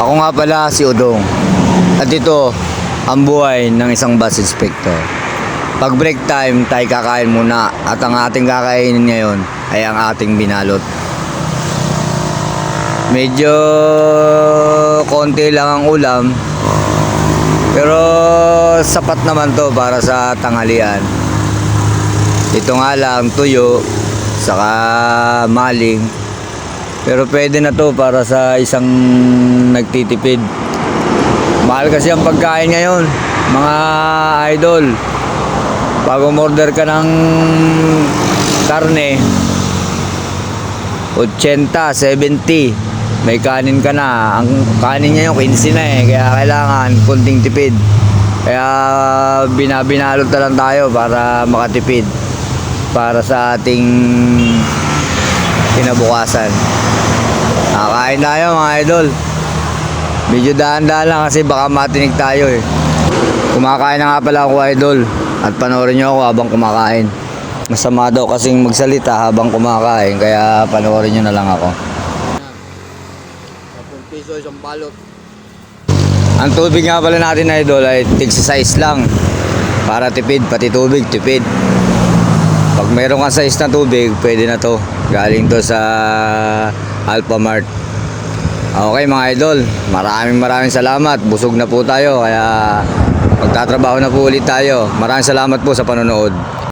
Ako nga pala si Udong. At ito, ang buhay ng isang bus inspector. Pag break time, tayo kakain muna. At ang ating kakainin ngayon ay ang ating binalot. Medyo konti lang ang ulam. Pero sapat naman to para sa tanghalian. Ito nga lang, tuyo, saka maling. Pero pwede na to para sa isang nagtitipid. Mahal kasi ang pagkain ngayon, mga idol. Pag umorder ka ng karne, 80, 70, may kanin ka na. Ang kanin ngayon, 15 na eh. Kaya kailangan kunting tipid. Kaya binabinalot na lang tayo para makatipid. Para sa ating kinabukasan. Nakakain tayo mga idol. Medyo dahan-dahan lang kasi baka matinig tayo eh. Kumakain na nga pala ako idol. At panoorin nyo ako habang kumakain. Masama daw kasing magsalita habang kumakain. Kaya panoorin nyo na lang ako. 10 piso isang balot. Ang tubig nga pala natin idol ay tigsa size lang. Para tipid, pati tubig tipid. Pag meron kang size na tubig, pwede na to. Galing to sa Alphamart. Okay mga idol, maraming maraming salamat. Busog na po tayo, kaya magtatrabaho na po ulit tayo. Maraming salamat po sa panonood.